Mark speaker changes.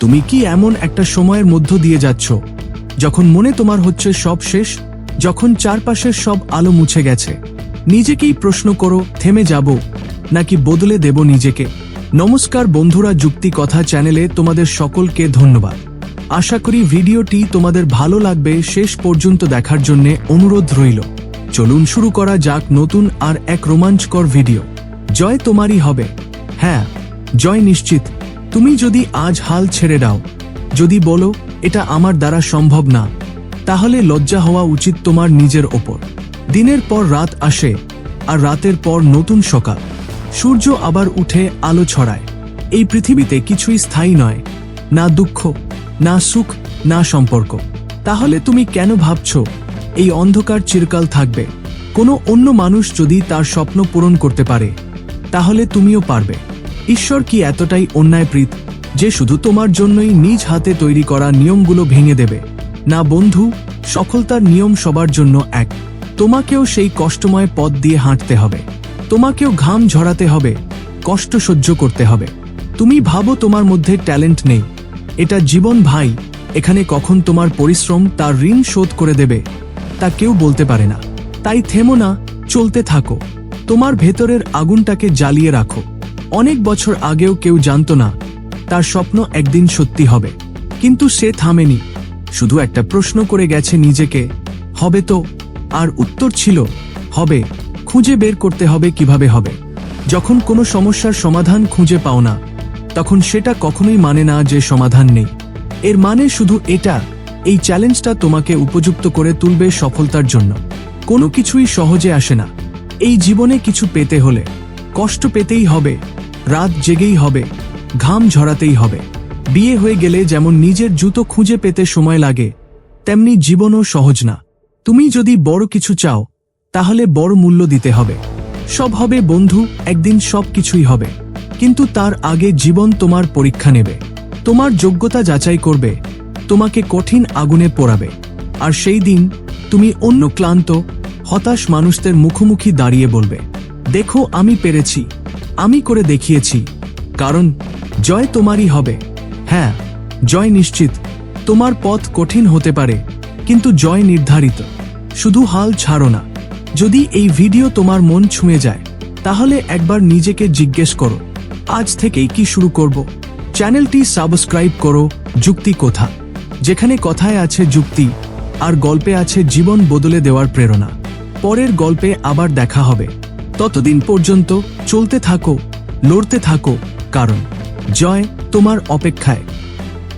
Speaker 1: তুমি কি এমন একটা সময়ের মধ্য দিয়ে যাচ্ছ, যখন মনে তোমার হচ্ছে সব শেষ, যখন চারপাশের সব আলো মুছে গেছে? নিজেকেই প্রশ্ন করো, থেমে যাব, নাকি বদলে দেব নিজেকে? নমস্কার বন্ধুরা যুক্তি কথা চ্যানেলে তোমাদের সকলকে ধন্যবাদ। আশা করি ভিডিওটি তোমাদের ভালো লাগবে, শেষ পর্যন্ত দেখার জন্য অনুরোধ রইল। চলুন শুরু করা যাক নতুন আর এক রোমাঞ্চকর ভিডিও। জয় তোমারই হবে। হ্যাঁ জয় নিশ্চিত। তুমি যদি আজ হাল ছেড়ে দাও, যদি বলো, এটা আমার দ্বারা সম্ভব না, তাহলে লজ্জা হওয়া উচিত তোমার নিজের ওপর। দিনের পর রাত আসে, আর রাতের পর নতুন সকাল। সূর্য আবার উঠে আলো ছড়ায়। এই পৃথিবীতে কিছুই স্থায়ী নয়, না দুঃখ, না সুখ, না সম্পর্ক। তাহলে তুমি কেন ভাবছ, এই অন্ধকার চিরকাল থাকবে? কোনো অন্য মানুষ যদি তার স্বপ্ন পূরণ করতে পারে, তাহলে তুমিও পারবে। ঈশ্বর কি এতটাই অন্যায়প্রীত যে শুধু তোমার জন্যই নিজ হাতে তৈরি করা নিয়মগুলো ভেঙে দেবে? না বন্ধু সফলতার নিয়ম সবার জন্য এক। তোমাকেও সেই কষ্টময় পথ দিয়ে হাঁটতে হবে। তোমাকেও ঘাম ঝরাতে হবে, কষ্ট সহ্য করতে হবে। তুমি ভাবো তোমার মধ্যে ট্যালেন্ট নেই। এটা জীবন ভাই, এখানে কখন তোমার পরিশ্রম তার ঋণ শোধ করে দেবে, তা কেউ বলতে পারে না। তাই থেমো না, চলতে থাকো। তোমার ভেতরের আগুনটাকে জ্বালিয়ে রাখো। অনেক বছর আগেও কেউ জানতো না, তার স্বপ্ন একদিন সত্যি হবে। কিন্তু সে থামেনি। শুধু একটা প্রশ্ন করে গেছে নিজেকে, হবে তো? আর উত্তর ছিল, হবে। খুঁজে বের করতে হবে কীভাবে হবে। যখন কোনো সমস্যার সমাধান খুঁজে পাও না, তখন সেটা কখনোই মানে না যে সমাধান নেই। এর মানে শুধু এটা, এই চ্যালেঞ্জটা তোমাকে উপযুক্ত করে তুলবে সফলতার জন্য। কোনো কিছুই সহজে আসে না। এই জীবনে কিছু পেতে হলে কষ্ট পেতেই হবে, রাত জেগেই হবে, ঘাম ঝরাতেই হবে। বিয়ে হয়ে গেলে যেমন নিজের জুতো খুঁজে পেতে সময় লাগে, তেমনি জীবনও সহজ না। তুমি যদি বড় কিছু চাও, তাহলে বড় মূল্য দিতে হবে। সব হবে বন্ধু, একদিন সব কিছুই হবে। কিন্তু তার আগে জীবন তোমার পরীক্ষা নেবে। তোমার যোগ্যতা যাচাই করবে, তোমাকে কঠিন আগুনে পোড়াবে। আর সেই দিন তুমি অন্য ক্লান্ত, হতাশ মানুষদের মুখোমুখি দাঁড়িয়ে বলবে। দেখো, আমি পেরেছি। আমি করে দেখিয়েছি। কারণ, জয় তোমারই হবে। হ্যাঁ জয় নিশ্চিত। তোমার পথ কঠিন হতে পারে, কিন্তু জয় নির্ধারিত। শুধু হাল ছাড়ো না। যদি এই ভিডিও তোমার মন ছুঁয়ে যায়, তাহলে একবার নিজেকে জিজ্ঞেস করো, আজ থেকেই কি শুরু করব? চ্যানেলটি সাবস্ক্রাইব করো, যুক্তি কোথা? যেখানে কথায় আছে যুক্তি, আর গল্পে আছে জীবন বদলে দেওয়ার প্রেরণা। পরের গল্পে আবার দেখা হবে। ততদিন পর্যন্ত চলতে থাকো লড়তে থাকো কারণ জয় তোমার অপেক্ষায়।